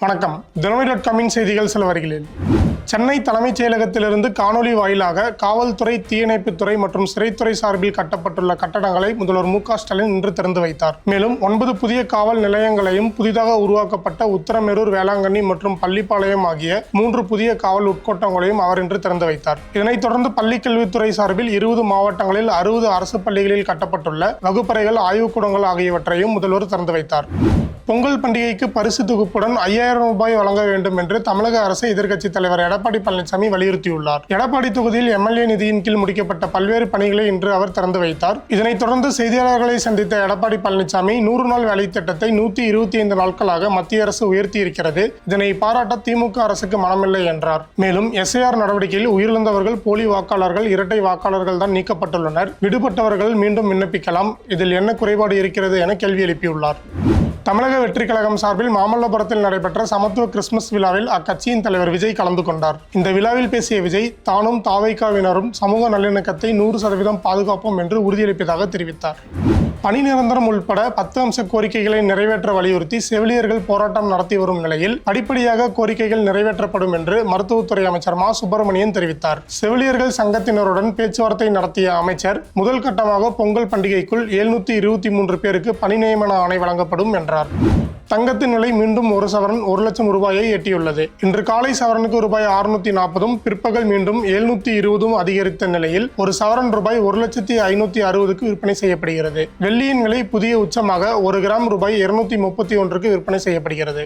Dinamani dot காமின் செய்திகள் சில வரிகளில் சென்னை தலைமைச் செயலகத்திலிருந்து காணொலி வாயிலாக காவல்துறை தீயணைப்புத்துறை மற்றும் சிறைத்துறை சார்பில் கட்டப்பட்டுள்ள கட்டடங்களை முதல்வர் மு ஸ்டாலின் இன்று திறந்து வைத்தார். மேலும் ஒன்பது புதிய காவல் நிலையங்களையும் புதிதாக உருவாக்கப்பட்ட உத்தரமேரூர் வேளாங்கண்ணி மற்றும் பள்ளிப்பாளையம் ஆகிய மூன்று புதிய காவல் உட்கோட்டங்களையும் அவர் இன்று திறந்து வைத்தார். இதனைத் தொடர்ந்து பள்ளிக்கல்வித்துறை சார்பில் இருபது மாவட்டங்களில் அறுபது அரசு பள்ளிகளில் கட்டப்பட்டுள்ள வகுப்பறைகள் ஆய்வுக்கூடங்கள் ஆகியவற்றையும் முதல்வர் திறந்து வைத்தார். பொங்கல் பண்டிகைக்கு பரிசு தொகுப்புடன் ஐயாயிரம் ரூபாய் வழங்க வேண்டும் என்று தமிழக அரசு எதிர்க்கட்சித் தலைவர் எடப்பாடி பழனிசாமி வலியுறுத்தியுள்ளார். எடப்பாடி தொகுதியில் எம்எல்ஏ நிதியின் கீழ் முடிக்கப்பட்ட பல்வேறு பணிகளை இன்று அவர் திறந்து வைத்தார். இதனைத் தொடர்ந்து செய்தியாளர்களை சந்தித்த எடப்பாடி பழனிசாமி நூறு நாள் வேலை திட்டத்தை நூத்தி இருபத்தி ஐந்து நாட்களாக மத்திய அரசு உயர்த்தி இருக்கிறது இதனை பாராட்ட திமுக அரசுக்கு மனமில்லை என்றார். மேலும் எஸ்ஐஆர் நடவடிக்கையில் உயிரிழந்தவர்கள் போலி வாக்காளர்கள் இரட்டை வாக்காளர்கள் தான் நீக்கப்பட்டுள்ளனர். விடுபட்டவர்கள் மீண்டும் விண்ணப்பிக்கலாம். இதில் என்ன குறைபாடு இருக்கிறது என கேள்வி எழுப்பியுள்ளார். தமிழக வெற்றி கழகம் சார்பில் மாமல்லபுரத்தில் நடைபெற்ற சமத்துவ கிறிஸ்துமஸ் விழாவில் அக்கட்சியின் தலைவர் விஜய் கலந்து கொண்டார். இந்த விழாவில் பேசிய விஜய் தானும் தாவைக்காவினரும் சமூக நல்லிணக்கத்தை நூறு சதவீதம் பாதுகாப்போம் என்று உறுதியளிப்பதாக தெரிவித்தார். பணி நிரந்தரம் உள்பட பத்து அம்ச கோரிக்கைகளை நிறைவேற்ற வலியுறுத்தி செவிலியர்கள் போராட்டம் நடத்தி வரும் நிலையில் படிப்படியாக கோரிக்கைகள் நிறைவேற்றப்படும் என்று மருத்துவத்துறை அமைச்சர் மா. சுப்பிரமணியன் தெரிவித்தார். செவிலியர்கள் சங்கத்தினருடன் பேச்சுவார்த்தை நடத்திய அமைச்சர் முதல் கட்டமாக பொங்கல் பண்டிகைக்குள் எழுநூத்தி இருபத்தி மூன்று பேருக்கு பணி நியமன ஆணை வழங்கப்படும் என்றார். தங்கத்தின் விலை மீண்டும் ஒரு சவரன் ஒரு லட்சம் ரூபாயை எட்டியுள்ளது. இன்று காலை சவரனுக்கு ரூபாய் அறுநூத்தி நாற்பதும் பிற்பகல் மீண்டும் எழுநூத்தி இருபதும் அதிகரித்த நிலையில் ஒரு சவரன் ரூபாய் ஒரு லட்சத்தி ஐநூத்தி அறுபதுக்கு விற்பனை செய்யப்படுகிறது. வெள்ளியின் விலை புதிய உச்சமாக ஒரு கிராம் ரூபாய் இருநூத்தி முப்பத்தி ஒன்றுக்கு விற்பனை செய்யப்படுகிறது.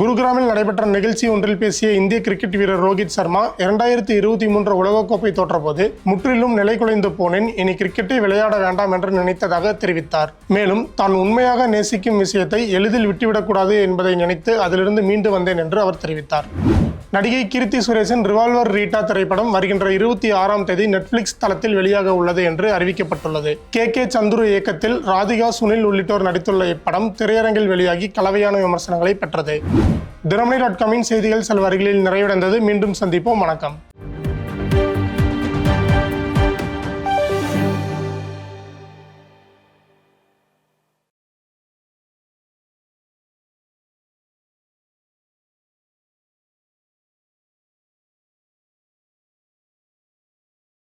குருகிராமில் நடைபெற்ற நிகழ்ச்சி ஒன்றில் பேசிய இந்திய கிரிக்கெட் வீரர் ரோஹித் சர்மா இரண்டாயிரத்தி இருபத்தி மூன்று உலகக்கோப்பை தோற்றபோது முற்றிலும் நிலை குலைந்து போனேன் இனி கிரிக்கெட்டை விளையாட வேண்டாம் என்று நினைத்ததாக தெரிவித்தார். மேலும் தான் உண்மையாக நேசிக்கும் விஷயத்தை எளிதில் விட்டு விட்டுவிடக்கூடாது என்பதை நினைத்து அதிலிருந்து மீண்டு வந்தேன் என்று அவர் தெரிவித்தார். நடிகை கீர்த்தி சுரேஷின் ரிவால்வர் ரீட்டா திரைப்படம் வருகின்ற இருபத்தி ஆறாம் தேதி நெட்ஃபிளிக்ஸ் தளத்தில் வெளியாக உள்ளது என்று அறிவிக்கப்பட்டுள்ளது. கே. கே. சந்துரு இயக்கத்தில் ராதிகா சுனில் உள்ளிட்டோர் நடித்துள்ள இப்படம் திரையரங்கில் வெளியாகி கலவையான விமர்சனங்களை பெற்றது. தினமணி டாட் காமின் செய்திகள் சில வரிகளில் நிறைவடைந்தது. மீண்டும் சந்திப்போம். வணக்கம்.